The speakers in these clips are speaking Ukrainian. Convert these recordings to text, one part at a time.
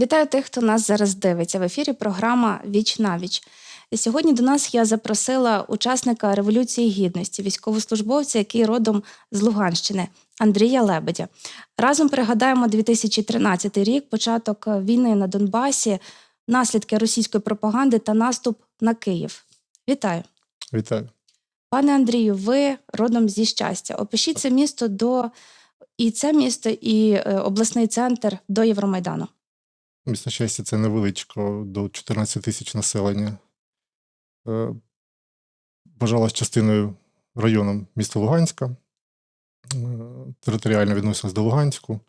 Вітаю тих, хто нас зараз дивиться. В ефірі програма Віч на віч. І сьогодні до нас я запросила учасника Революції Гідності, військовослужбовця, який родом з Луганщини, Андрія Лебедя. Разом пригадаємо 2013 рік, початок війни на Донбасі, наслідки російської пропаганди та наступ на Київ. Вітаю. Вітаю. Пане Андрію, ви родом зі щастя. Опишіть це місто до і це місто, і е, обласний центр до Євромайдану. Місто щастя це невеличко, до 14 тисяч населення. Е, Бажалась частиною районом міста Луганська. Е, Територіально відносилось до Луганську.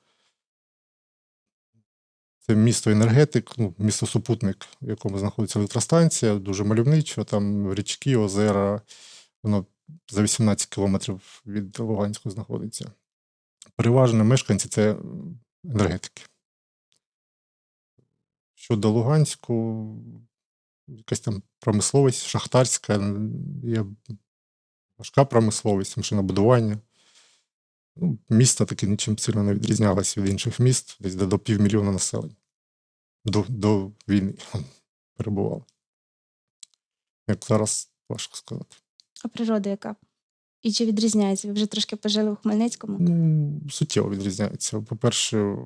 Це місто енергетик, ну, місто супутник, в якому знаходиться електростанція, дуже мальовничо, там річки, озера. Воно за 18 кілометрів від Луганську знаходиться. Переважно мешканці це енергетики. Щодо Луганську, якась там промисловість, шахтарська, є важка промисловість, машинобудування. Ну, місто таке нічим сильно не відрізнялось від інших міст, десь до, до півмільйона населення. До, до війни перебувало. Як зараз важко сказати. А природа яка? І чи відрізняється? Ви вже трошки пожили в Хмельницькому? Ну, суттєво відрізняється. По-перше,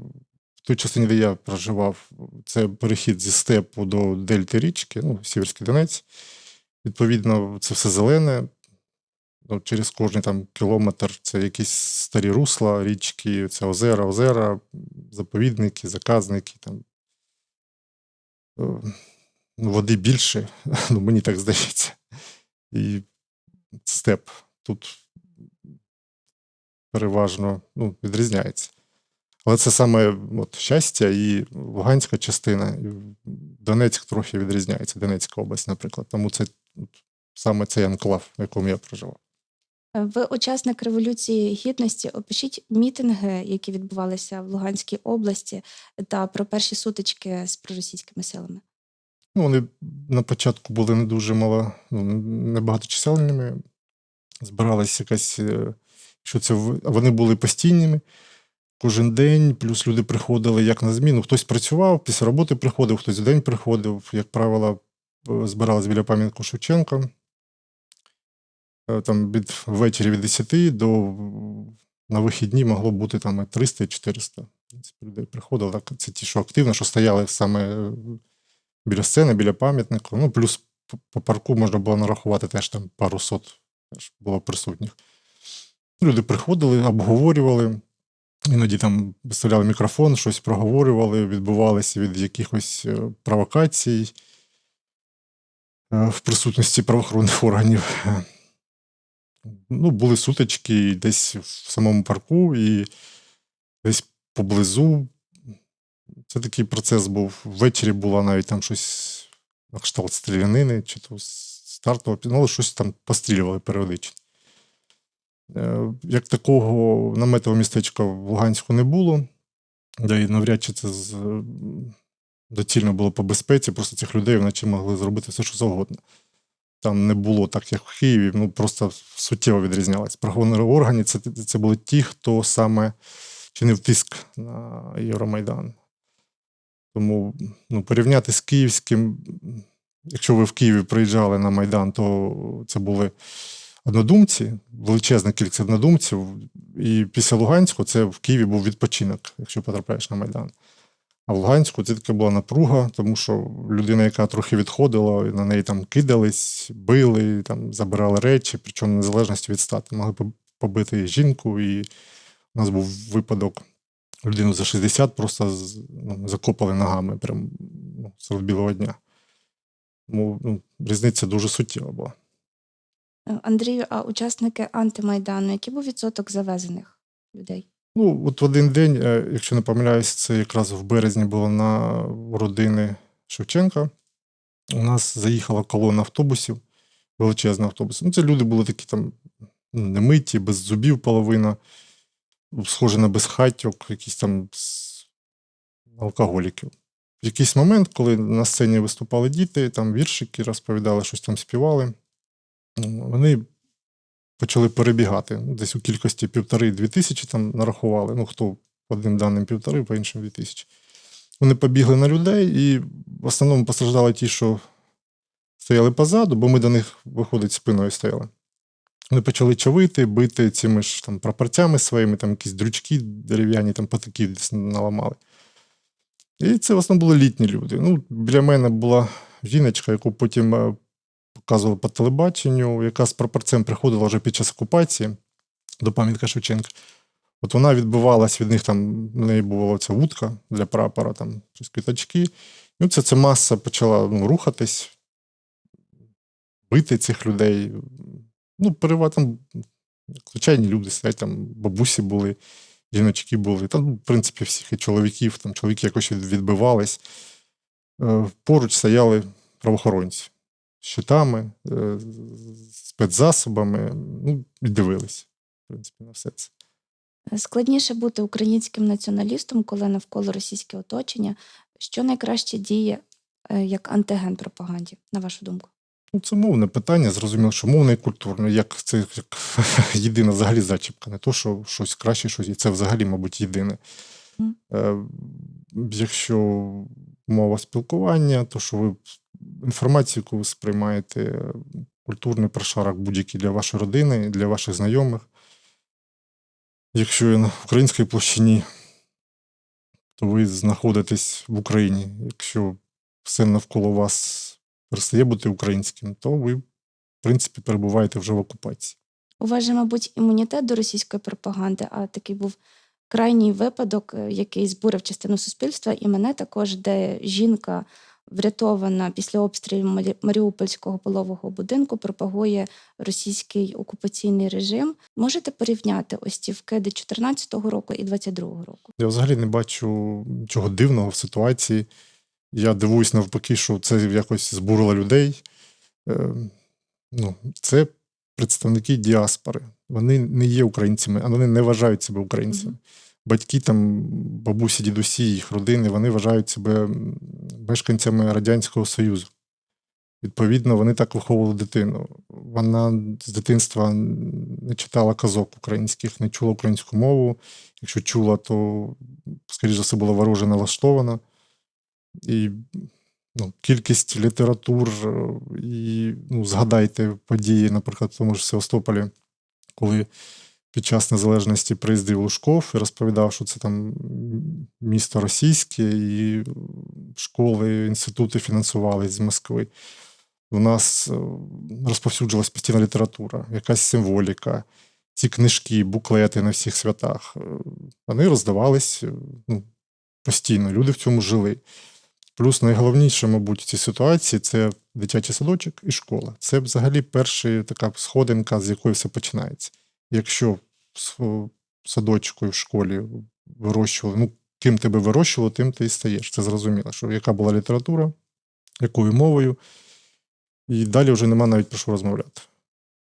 в той частині, де я проживав, це перехід зі степу до дельти річки, ну, Сіверський Донець. Відповідно, це все зелене. Ну, через кожний там кілометр це якісь старі русла, річки, це озера, озера, заповідники, заказники. Там. Е, Ну, води більше, ну, мені так здається. І степ тут переважно ну, відрізняється. Але це саме от, щастя і Луганська частина, і Донецьк трохи відрізняється, Донецька область, наприклад. Тому це саме цей анклав, в якому я проживав. Ви учасник Революції Гідності. Опишіть мітинги, які відбувалися в Луганській області, та про перші сутички з проросійськими силами. Ну, вони на початку були не дуже мало, ну, небагаточисельними. Збиралась якась, е, що це вони були постійними. Кожен день, плюс люди приходили як на зміну. Хтось працював, після роботи приходив, хтось в день приходив. Як правило, е, збирались біля пам'ятку Шевченка. Е, Там від ввечері від 10 до на вихідні могло бути там 300-400. Людей приходило. Так, це ті, що активно, що стояли саме е, біля сцени, біля пам'ятника. Ну, плюс по парку можна було нарахувати теж там пару сот теж було присутніх. Люди приходили, обговорювали, іноді там виставляли мікрофон, щось проговорювали, відбувалися від якихось е, провокацій е, в присутності правоохоронних органів. Ну, були сутички десь в самому парку, і десь поблизу. Це такий процес був. Ввечері було навіть там щось на кшталт стрілянини, чи то стартового, ну, але щось там пострілювали періодично. Е, Як такого наметового містечка в Луганську не було, де і навряд чи це з- доцільно було по безпеці, просто цих людей вночі могли зробити все, що завгодно. Там не було так, як в Києві, ну просто суттєво відрізнялось. Правоохоронні органи це, це були ті, хто саме чинив тиск на Євромайдан. Тому ну, порівняти з київським, якщо ви в Києві приїжджали на Майдан, то це були однодумці, величезна кількість однодумців. І після Луганську це в Києві був відпочинок, якщо потрапляєш на Майдан. А в Луганську це така була напруга, тому що людина, яка трохи відходила, на неї там кидались, били, там, забирали речі, причому незалежності від стати. Могли поб- побити жінку, і у нас був випадок. Людину за 60 просто ну, закопали ногами прям ну, серед білого дня. Ну, різниця дуже суттєва була. Е, Андрію, а учасники антимайдану, який був відсоток завезених людей? Ну, от в один день, е, якщо не помиляюсь, це якраз в березні було на родини Шевченка. У нас заїхала колона автобусів, величезний автобус. Ну, це люди були такі там ну, немиті, без зубів половина, схожі на безхатьок, якісь там алкоголіків. В якийсь момент, коли на сцені виступали діти, там віршики розповідали, щось там співали, вони почали перебігати. Ну, Десь у кількості півтори-дві тисячі там нарахували. Ну, хто одним даним півтори, по іншим дві тисячі. Вони побігли на людей, і в основному постраждали ті, що стояли позаду, бо ми до них, виходить, спиною стояли. Вони почали чавити, бити цими ж там прапорцями своїми, там якісь дрючки дерев'яні, там патики десь наламали. І це в основному були літні люди. Ну, біля мене була жіночка, яку потім е, показували по телебаченню, яка з прапорцем приходила вже під час окупації до пам'ятка Шевченка. От вона відбивалась від них, там в неї була ця вудка для прапора, там щось квіточки. Ну, це, це маса почала ну, рухатись, бити цих людей. Ну, переважно там звичайні люди сидять, там бабусі були, жіночки були. Там, в принципі, всіх і чоловіків, там чоловіки якось відбивались. Е, Поруч стояли правоохоронці щитами, е, спецзасобами, ну, і дивились, в принципі, на все це. Складніше бути українським націоналістом, коли навколо російське оточення. Що найкраще діє е, як антиген пропаганді, на вашу думку? Ну, це мовне питання, зрозуміло, що мовне і культурне, як це як єдина взагалі зачіпка. Не то, що щось краще, щось і це взагалі, мабуть, єдине. Мгм. Е, якщо мова спілкування, то що ви інформацію, яку ви сприймаєте, культурний прошарок будь-який для вашої родини, для ваших знайомих. Якщо на українській площині, то ви знаходитесь в Україні. Якщо все навколо вас перестає бути українським, то ви, в принципі, перебуваєте вже в окупації. У вас же, мабуть, імунітет до російської пропаганди, а такий був крайній випадок, е, який збурив частину суспільства, і мене також, де жінка врятована після обстрілів Маріупольського полового будинку, пропагує російський окупаційний режим. Можете порівняти ось ці вкиди 14-го року і 22-го року? Я взагалі не бачу нічого дивного в ситуації. Я дивуюсь навпаки, що це якось збурило людей. Е, ну, це представники діаспори. Вони не є українцями, а вони не вважають себе українцями. Мгм. Батьки, там, бабусі, дідусі, їх родини, вони вважають себе мешканцями Радянського Союзу. Відповідно, вони так виховували дитину. Вона з дитинства не читала казок українських, не чула українську мову. Якщо чула, то, скоріш за все, була вороже налаштована. І ну, кількість літератур, е, і ну, згадайте події, наприклад, в тому ж Севастополі, коли під час незалежності приїздив Лужков і розповідав, що це там місто російське, і школи, інститути фінансувались з Москви. У нас е, розповсюджилась постійна література, якась символіка, ці книжки, буклети на всіх святах. е, Вони роздавались е, ну, постійно, люди в цьому жили. Плюс найголовніше, мабуть, в цій ситуації це дитячий садочок і школа. Це взагалі перша така сходинка, з якої все починається. Якщо в садочку і в школі вирощували, ну, ким тебе вирощувало, тим ти і стаєш. Це зрозуміло, що яка була література, якою мовою, і далі вже нема навіть про що розмовляти.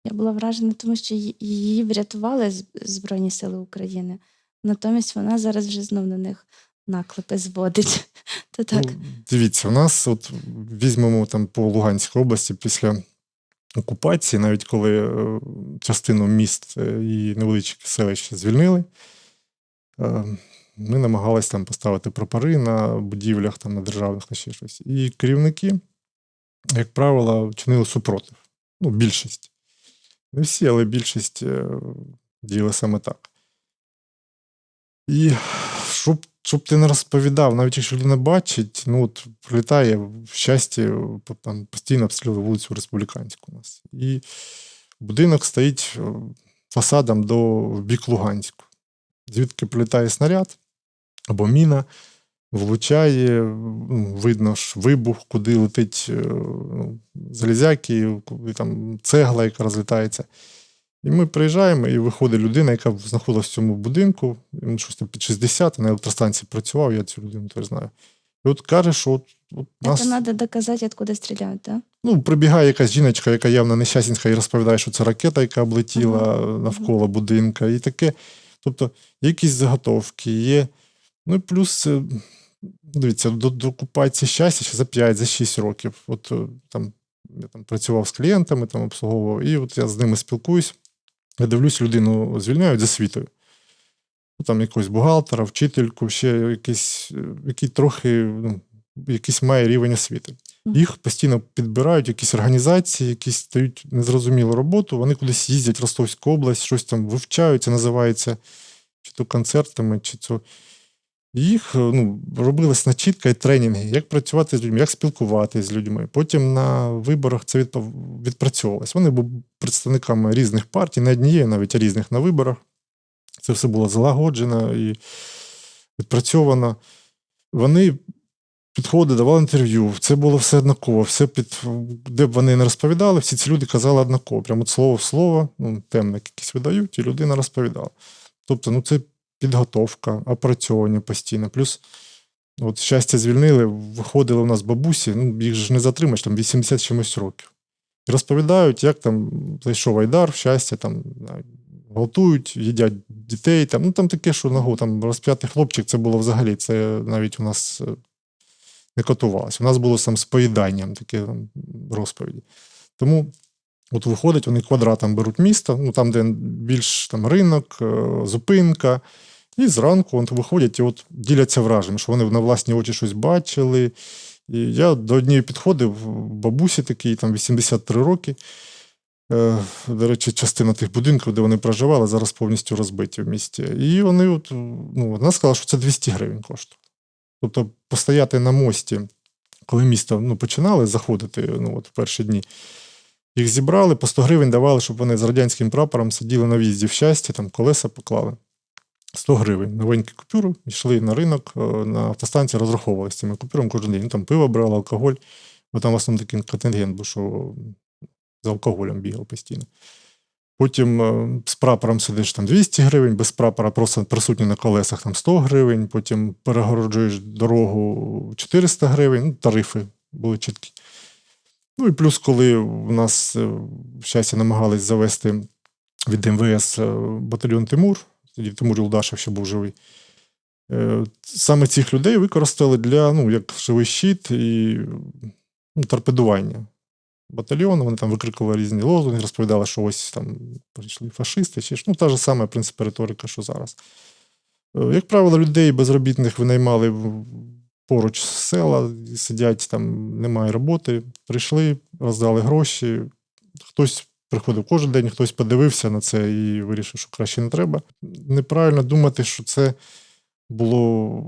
Я була вражена, тому що її врятували Збройні Сили України. Натомість вона зараз вже знов на них наклепи зводить. То так. Ну, дивіться, у нас, от візьмемо там по Луганській області після окупації, навіть коли е, частину міст е, і невеличкі селища звільнили, е, ми намагалися там поставити прапори на будівлях, там, на державних, на ще щось. І керівники, як правило, чинили супротив. Ну, більшість. Не всі, але більшість е, діяли саме так. І щоб, щоб ти не розповідав, навіть якщо людина бачить, ну от прилітає в щасті, там постійно обстрілює вулицю Республіканську у нас. І будинок стоїть е, фасадом до в бік Луганську. Звідки прилітає снаряд або міна, влучає, ну, видно ж вибух, куди летить е, ну, залізяки, куди там цегла, яка розлітається. І ми приїжджаємо, і виходить людина, яка знаходилася в цьому будинку, йому щось там під 60, на електростанції працював, я цю людину теж знаю. І от каже, що от, от нас, Це треба доказати, откуда стріляють, так? ну, прибігає якась жіночка, яка явно нещасненька, і розповідає, що це ракета, яка облетіла навколо будинка, і таке. Тобто, якісь заготовки, є. Ну і плюс, е, дивіться, до, до окупації щастя ще за 5, за 6 років. От е, там я там працював з клієнтами, там обслуговував, і от я з ними спілкуюсь. Я дивлюсь, людину звільняють за світою. ну, там якогось бухгалтера, вчительку, ще якийсь, е, який трохи ну, якийсь має рівень освіти. Їх постійно підбирають якісь організації, якісь дають незрозумілу роботу. Вони кудись їздять в Ростовську область, щось там вивчають, це називається чи то концертами, чи то. Їх е, ну, робилась начітка і тренінги, як працювати з людьми, як спілкуватися з людьми. Потім на виборах це відпрацьовувалось. Вони були представниками різних партій, не однієї, навіть а різних на виборах. Це все було залагоджено і відпрацьовано. Вони підходили, давали інтерв'ю. Це було все однаково. Все під, де б вони не розповідали, всі ці люди казали однаково. Прямо слово в слово, ну, темник якийсь видають, і людина розповідала. Тобто, ну, це підготовка, опрацьовування постійно. Плюс, от щастя, звільнили, виходили у нас бабусі, ну, їх ж не затримаєш, там 80 чимось років. І розповідають, як там зайшов Айдар, щастя, там гвалтують, їдять дітей. Там, ну, там таке, що нагу, там розп'ятий хлопчик, це було взагалі, це навіть у нас е, не котувалося. У нас було сам з поїданням там, розповіді. Тому от виходить, вони квадратом беруть місто, ну там, де більш там, ринок, е, зупинка. І зранку от виходять і от діляться враженням, що вони на власні очі щось бачили. І я до однієї підходив, бабусі такій, там 83 роки. Е, До речі, частина тих будинків, де вони проживали, зараз повністю розбиті в місті. І вони от, ну, вона сказала, що це 200 гривень коштує. Тобто постояти на мості, коли місто ну, починали заходити ну, от в перші дні, їх зібрали, по 100 гривень давали, щоб вони з радянським прапором сиділи на в'їзді в щастя, там колеса поклали. 100 гривень. Новенькі купюри, йшли на ринок, е, на автостанції розраховувалися цими купюрами кожен день. Ну, там пиво брали, алкоголь, бо там в основному такий контингент, був, що з алкоголем бігав постійно. Потім е, з прапором сидиш там 200 гривень, без прапора просто присутній на колесах там 100 гривень, потім перегороджуєш дорогу 400 гривень, ну, тарифи були чіткі. Ну і плюс, коли в нас е, в щастя намагались завести від МВС е, батальйон Тимур, тоді Тимур Юлдашев ще був живий. Е, Саме цих людей використали для ну, як живий щит і ну, торпедування батальйону. Вони там викрикували різні лозунги, розповідали, що ось там прийшли фашисти, чи ну, та ж сама в принципі, риторика, що зараз. Як правило, людей безробітних винаймали поруч з села, сидять там, немає роботи. Прийшли, роздали гроші. Хтось приходив кожен день, хтось подивився на це і вирішив, що краще не треба. Неправильно думати, що це було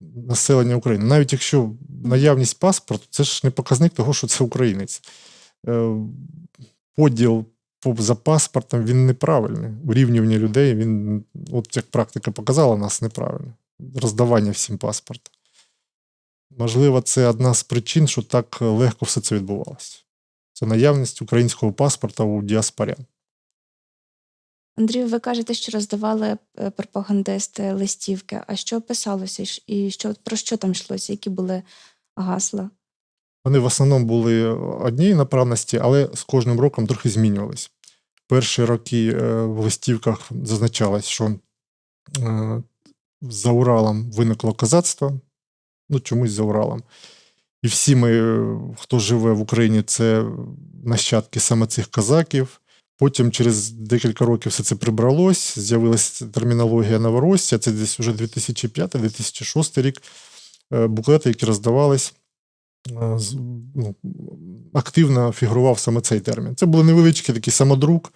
населення України. Навіть якщо наявність паспорту, це ж не показник того, що це українець. Е, Поділ за паспортом він неправильний. Урівнювання людей, він, от як практика показала, нас неправильно. Роздавання всім паспорта. Можливо, це одна з причин, що так легко все це відбувалося. Це наявність українського паспорта у діаспорян. Андрію, ви кажете, що роздавали е, пропагандисти листівки. А що писалося і що про що там йшлося? Які були гасла? Вони в основному були однієї направності, але з кожним роком трохи змінювались. Перші роки е, в листівках зазначалось, що е, за Уралом виникло козацтво, ну чомусь за Уралом. І всі ми, е, хто живе в Україні, це нащадки саме цих козаків. Потім через декілька років все це прибралось, з'явилася термінологія Новоросія, це десь вже 2005-2006 рік. Е, Буклети, які роздавались, е, ну, активно фігурував саме цей термін. Це були невеличкі такі самодрук,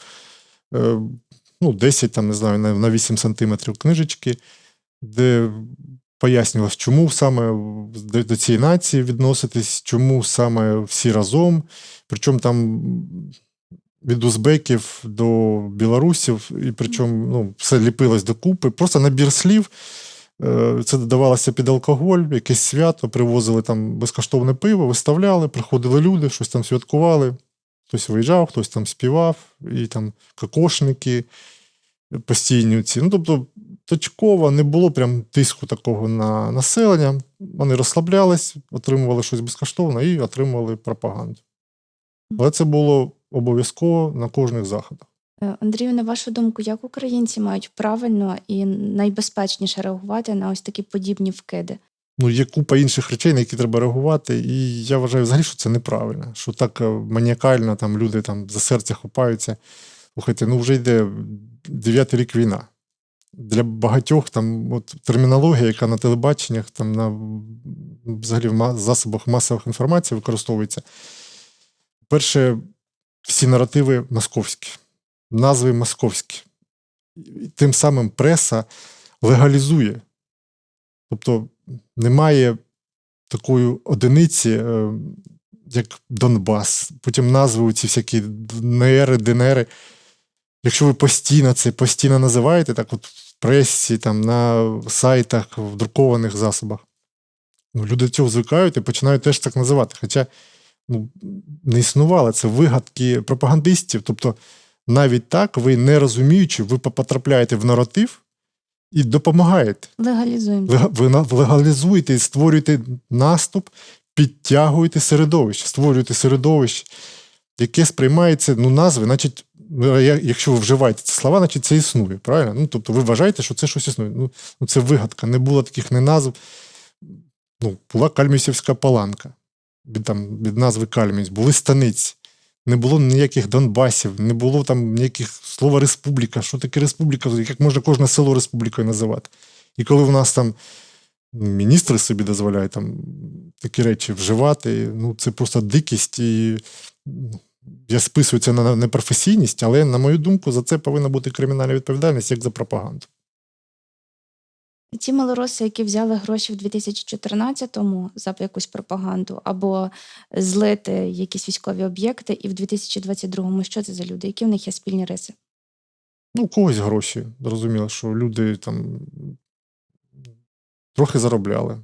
ну, 10, там, не знаю, на на 8 сантиметрів книжечки, де пояснювалось, чому саме до, цієї нації відноситись, чому саме всі разом. Причому там від узбеків до білорусів, і причому ну, все ліпилось докупи. Просто набір слів. Е, Це додавалося під алкоголь, якесь свято, привозили там безкоштовне пиво, виставляли, приходили люди, щось там святкували. Хтось виїжджав, хтось там співав, і там кокошники постійні ці. Ну, тобто, точково не було прям тиску такого на населення. Вони розслаблялись, отримували щось безкоштовно і отримували пропаганду. Але це було обов'язково на кожних заходах. Е, Андрію, на вашу думку, як українці мають правильно і найбезпечніше реагувати на ось такі подібні вкиди? Ну, є купа інших речей, на які треба реагувати. І я вважаю взагалі, що це неправильно. Що так е, маніакально там люди там за серце хапаються. Слухайте, ну вже йде дев'ятий рік війна. Для багатьох там от, термінологія, яка на телебаченнях, там на взагалі в засобах масових інформації використовується. Перше, всі наративи московські, назви московські. І Тим самим преса легалізує. Тобто немає такої одиниці, е, як Донбас, потім назви ці всякі ДНР, ДНР. Якщо ви постійно це постійно називаєте, так от в пресі, там, на сайтах, в друкованих засобах, ну, люди до цього звикають і починають теж так називати. Хоча ну, не існувало це вигадки пропагандистів. Тобто, навіть так, ви не розуміючи, ви потрапляєте в наратив і допомагаєте. Легалізуємо. Ви, легалізуєте і створюєте наступ, підтягуєте середовище, створюєте середовище, яке сприймається ну, назви, значить, якщо ви вживаєте ці слова, значить це існує. Правильно? Ну, тобто ви вважаєте, що це щось існує. Ну, ну це вигадка, не було таких не назв. Ну, була Кальмісівська паланка від, там, від назви Кальміс, були станиці. Не було ніяких Донбасів, не було там ніяких слова республіка. Що таке республіка? Як можна кожне село республікою називати? І коли в нас там міністри собі дозволяють там такі речі вживати, ну це просто дикість. І ну, я списую це на непрофесійність, але, на мою думку, за це повинна бути кримінальна відповідальність як за пропаганду. Ті малороси, які взяли гроші в 2014-му за якусь пропаганду, або злити якісь військові об'єкти, і в 2022-му що це за люди? Які в них є спільні риси? Ну, у когось гроші. Зрозуміло, що люди там трохи заробляли.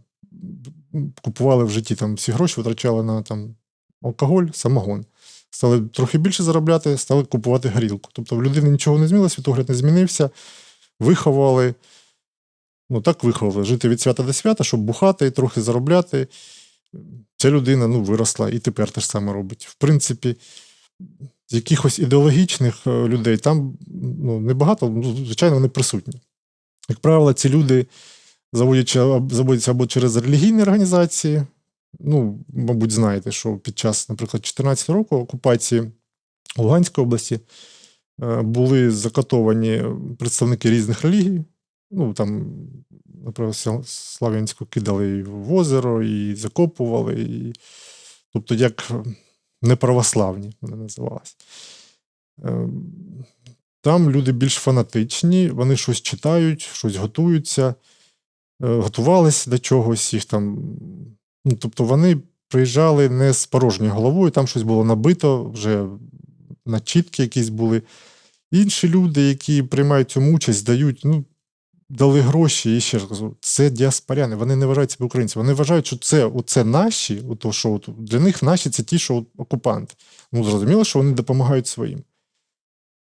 Купували в житті там всі гроші, витрачали на там, алкоголь, самогон. Стали трохи більше заробляти, стали купувати горілку. Тобто в людини нічого не змінилося, світогляд не змінився, виховали. Ну, так виховали. Жити від свята до свята, щоб бухати, трохи заробляти. Ця людина ну, виросла і тепер те ж саме робить. В принципі, якихось ідеологічних е, людей там ну, небагато, ну, звичайно, вони присутні. Як правило, ці люди заводяться або через релігійні організації. Ну, мабуть, знаєте, що під час, наприклад, 14 року окупації Луганської області е, були закатовані представники різних релігій. Ну, там, наприклад, Слав'янську кидали і в озеро, і закопували. І... Тобто, як неправославні вони називалися. Ем, Там люди більш фанатичні, вони щось читають, щось готуються, е, готувалися до чогось, їх там. Ну, тобто вони приїжджали не з порожньою головою, там щось було набито, вже начітки якісь були. Інші люди, які приймають цьому участь, дають, ну, дали гроші, і ще раз це діаспоряни, вони не вважають себе українцями. Вони вважають, що це, оце наші, ото, що для них наші це ті, що окупанти. Ну, зрозуміло, що вони допомагають своїм.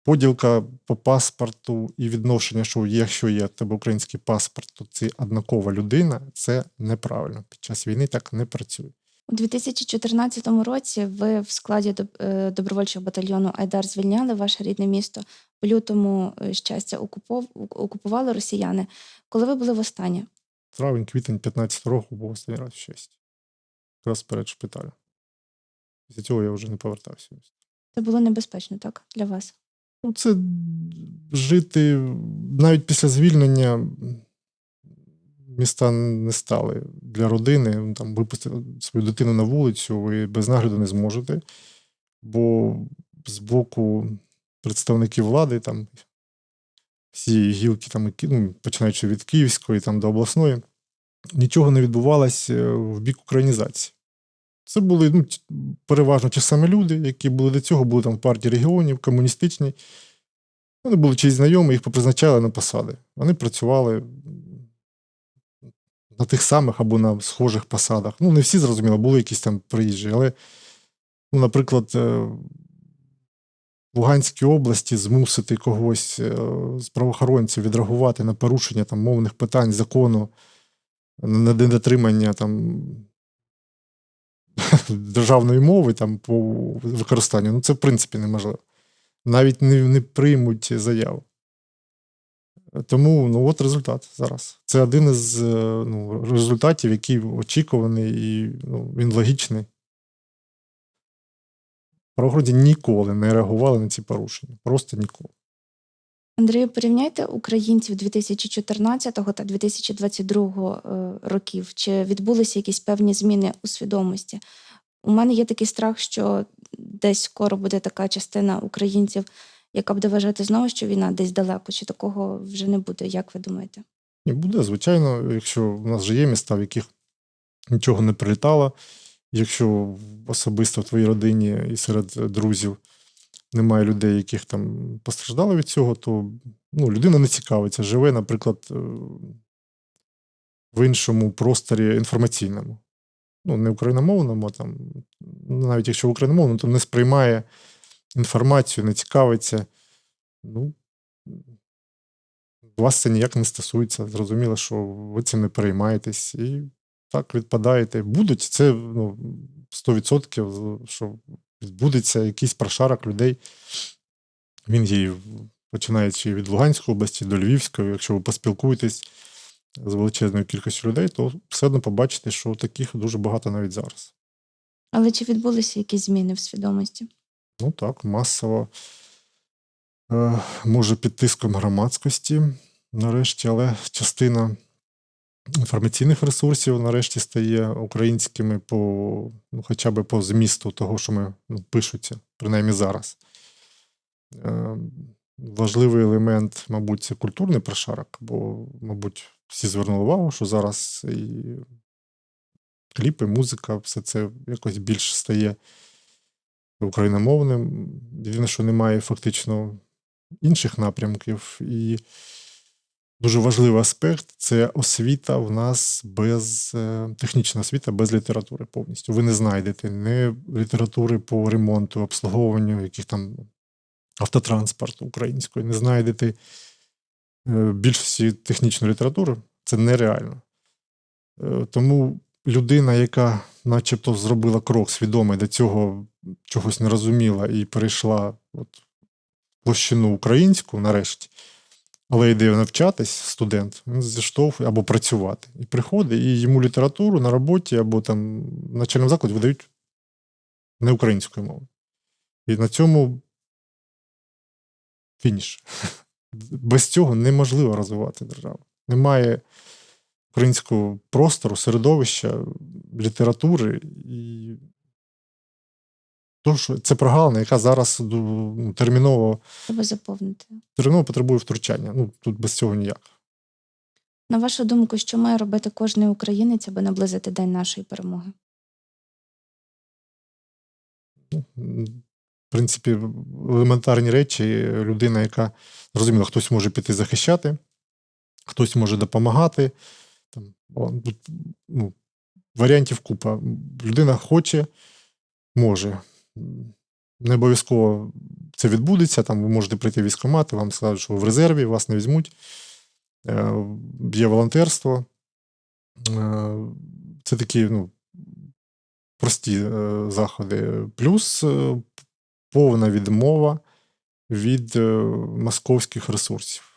Поділка по паспорту і відношення, що якщо є в тебе український паспорт, то ти однакова людина, це неправильно. Під час війни так не працює. У 2014 році ви в складі е, добровольчого батальйону Айдар звільняли ваше рідне місто. В лютому е, щастя окупов- окупували росіяни. Коли ви були востаннє? Травень, квітень 15 року був останній раз в честь. Якраз перед шпиталем. Після цього я вже не повертався. Це було небезпечно, так, для вас? Ну, це жити навіть після звільнення міста не стали для родини. Ну, Там випустити свою дитину на вулицю, ви без нагляду не зможете. Бо з боку представників влади, там всі гілки, там, ну, починаючи від Київської там, до обласної, нічого не відбувалося е, в бік українізації. Це були ну, переважно ті самі люди, які були до цього, були там в партії регіонів, комуністичній. Вони були чиїсь знайомі, їх попризначали на посади. Вони працювали на тих самих або на схожих посадах. Ну, не всі зрозуміло, були якісь там приїжджі, але, ну, наприклад, е, в Луганській області змусити когось е, з правоохоронців відреагувати на порушення там, мовних питань закону, на недотримання там, державної мови там, по використанню, ну це в принципі неможливо. Навіть не, не приймуть заяву. Тому ну, от результат зараз. Це один із е, ну, результатів, який очікуваний і ну, він логічний. Правоохоронці ніколи не реагували на ці порушення. Просто ніколи. Андрію, порівняйте українців 2014 та 2022 е, років. Чи відбулися якісь певні зміни у свідомості? У мене є такий страх, що десь скоро буде така частина українців, яка буде вважати знову, що війна десь далеко, чи такого вже не буде. Як ви думаєте? Ні, буде, звичайно, якщо в нас вже є міста, в яких нічого не прилітало, якщо особисто в твоїй родині і серед друзів немає людей, яких там постраждали від цього, то ну, людина не цікавиться, живе, наприклад, е, в іншому просторі інформаційному. Ну, не україномовному, а там, навіть якщо в україномовному, то не сприймає інформацію, не цікавиться. Ну, вас це ніяк не стосується. Зрозуміло, що ви цим не переймаєтесь і так відпадаєте. Будуть це ну, 100%, що відбудеться якийсь прошарок людей. Він є, починаючи від Луганської області до Львівської. Якщо ви поспілкуєтесь з величезною кількістю людей, то все одно побачите, що таких дуже багато навіть зараз. Але чи відбулися якісь зміни в свідомості? Ну так, масово, е, може, під тиском громадськості, нарешті, але частина інформаційних ресурсів нарешті стає українськими по, ну, хоча б по змісту того, що ми ну, пишуться, принаймні зараз. Е, важливий елемент, мабуть, це культурний прошарок, бо, мабуть, всі звернули увагу, що зараз і кліпи, музика, все це якось більш стає україномовним. Єдине, що немає фактично інших напрямків. І дуже важливий аспект це освіта в нас без е, технічна освіта без літератури повністю. Ви не знайдете ні літератури по ремонту, обслуговуванню яких там автотранспорту української, не знайдете е, більшості технічної літератури. Це нереально. Е, Тому людина, яка начебто зробила крок свідомий до цього чогось не розуміла і перейшла от площину українську нарешті, але йде навчатись студент, він зіштовхує або працювати. І приходить, і йому літературу на роботі або там в начальному закладі видають не українською мовою. І на цьому фініш. Без цього неможливо розвивати державу. Немає українського простору, середовища, літератури і то, що це прогалина, яка зараз ну, терміново, Треба заповнити. терміново потребує втручання. Ну тут без цього ніяк. На вашу думку, що має робити кожний українець, аби наблизити день нашої перемоги? Ну, в принципі, елементарні речі. Людина, яка зрозуміло, хтось може піти захищати, хтось може допомагати. Там, ну, варіантів купа. Людина хоче, може. Не обов'язково це відбудеться. Там ви можете прийти в військкомат, вам скажуть, що ви в резерві, вас не візьмуть. Е, Є волонтерство. Е, Це такі ну, прості е, заходи. Плюс повна відмова від московських ресурсів.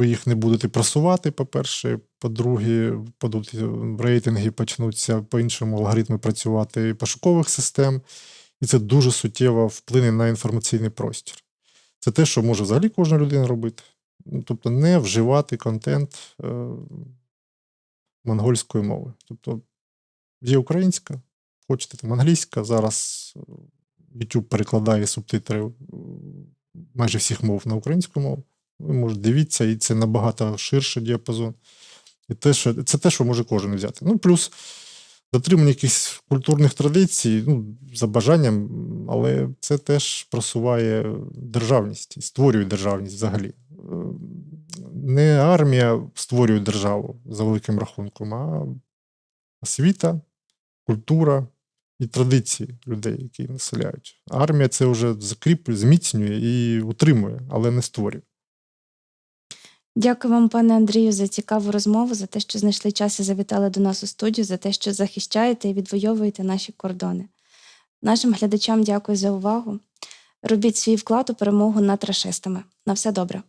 Ви їх не будете просувати, по-перше. По-друге, падуть рейтинги, почнуться по-іншому алгоритми працювати пошукових систем, і це дуже суттєво вплине на інформаційний простір. Це те, що може взагалі кожна людина робити. Ну, Тобто не вживати контент е, монгольської мови. Тобто є українська, хочете там англійська, зараз е, YouTube перекладає субтитри е, майже всіх мов на українську мову. Ви можете дивіться, і це набагато ширший діапазон. І те, що, це те, що може кожен взяти. Ну, плюс дотримання якихось культурних традицій, ну, за бажанням, але це теж просуває державність створює державність взагалі. Е, Не армія створює державу за великим рахунком, а освіта, культура і традиції людей, які населяють. Армія це вже закріплює, зміцнює і утримує, але не створює. Дякую вам, пане Андрію, за цікаву розмову, за те, що знайшли час і завітали до нас у студію, за те, що захищаєте і відвоюєте наші кордони. Нашим глядачам дякую за увагу. Робіть свій вклад у перемогу над рашистами. На все добре.